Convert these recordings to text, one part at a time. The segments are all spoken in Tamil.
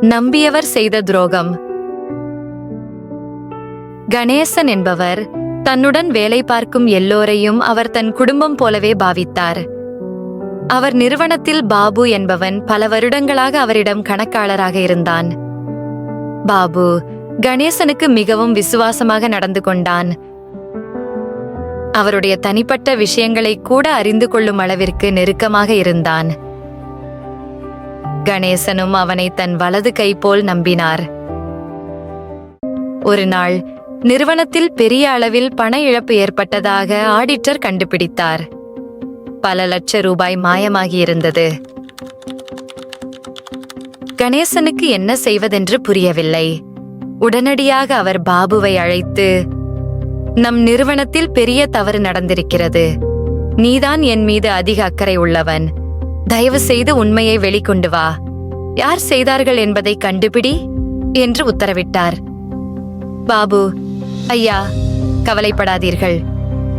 நம்பியவர் செய்த துரோகம். கணேசன் என்பவர் தன்னுடன் வேலை பார்க்கும் எல்லோரையும் அவர் தன் குடும்பம் போலவே பாவித்தார். அவர் நிறுவனத்தில் பாபு என்பவன் பல வருடங்களாக அவரிடம் கணக்காளராக இருந்தான். பாபு கணேசனுக்கு மிகவும் விசுவாசமாக நடந்து கொண்டான். அவருடைய தனிப்பட்ட விஷயங்களை கூட அறிந்து கொள்ளும் அளவிற்கு நெருக்கமாக இருந்தான். கணேசனும் அவனை தன் வலது கை போல் நம்பினார். ஒரு நாள் நிறுவனத்தில் பெரிய அளவில் பண இழப்பு ஏற்பட்டதாக ஆடிட்டர் கண்டுபிடித்தார். பல லட்ச ரூபாய் மாயமாகியிருந்தது. கணேசனுக்கு என்ன செய்வதென்று புரியவில்லை. உடனடியாக அவர் பாபுவை அழைத்து நம் நிறுவனத்தில் பெரிய தவறு நடந்திருக்கிறது. நீதான் என் மீது அதிக அக்கறை உள்ளவன். தயவு செய்து உண்மையை வெளிக்கொண்டு வா. யார் செய்தார்கள் என்பதை கண்டுபிடி என்று உத்தரவிட்டார். பாபு ஐயா கவலைப்படாதீர்கள்.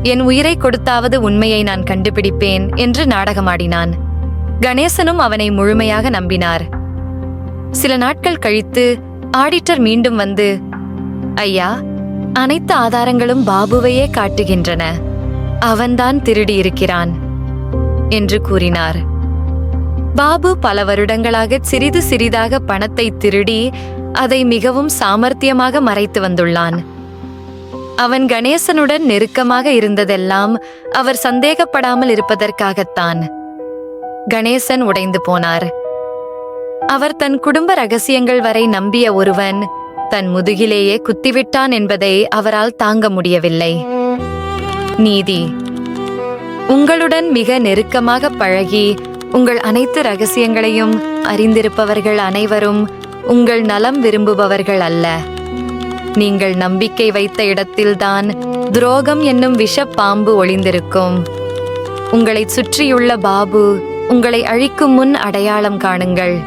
என் உயிரை கொடுத்தாவது உண்மையை நான் கண்டுபிடிப்பேன் என்று நாடகமாடினான். கணேசனும் அவனை முழுமையாக நம்பினார். சில நாட்கள் கழித்து ஆடிட்டர் மீண்டும் வந்து ஐயா அனைத்து ஆதாரங்களும் பாபுவையே காட்டுகின்றன. அவன்தான் திருடி இருக்கிறான் என்று கூறினார். பாபு பல வருடங்களாக சிறிது சிறிதாக பணத்தை திருடி அதை மிகவும் சாமர்த்தியமாக மறைத்து வந்துள்ளான். அவன் கணேசனுடன் நெருக்கமாக இருந்ததெல்லாம் அவர் சந்தேகப்படாமல் இருப்பதற்காகத்தான். கணேசன் உடைந்து போனார். அவர் தன் குடும்ப ரகசியங்கள் வரை நம்பிய ஒருவன் தன் முதுகிலேயே குத்திவிட்டான் என்பதை அவரால் தாங்க முடியவில்லை. நீதி உங்களுடன் மிக நெருக்கமாக பழகி உங்கள் அனைத்து ரகசியங்களையும் அறிந்திருப்பவர்கள் அனைவரும் உங்கள் நலம் விரும்புபவர்கள் அல்ல. நீங்கள் நம்பிக்கை வைத்த இடத்தில்தான் துரோகம் என்னும் விஷப்பாம்பு ஒளிந்திருக்கும். உங்களைச் சுற்றியுள்ள பாபு உங்களை அழிக்கும் முன் அடையாளம் காணுங்கள்.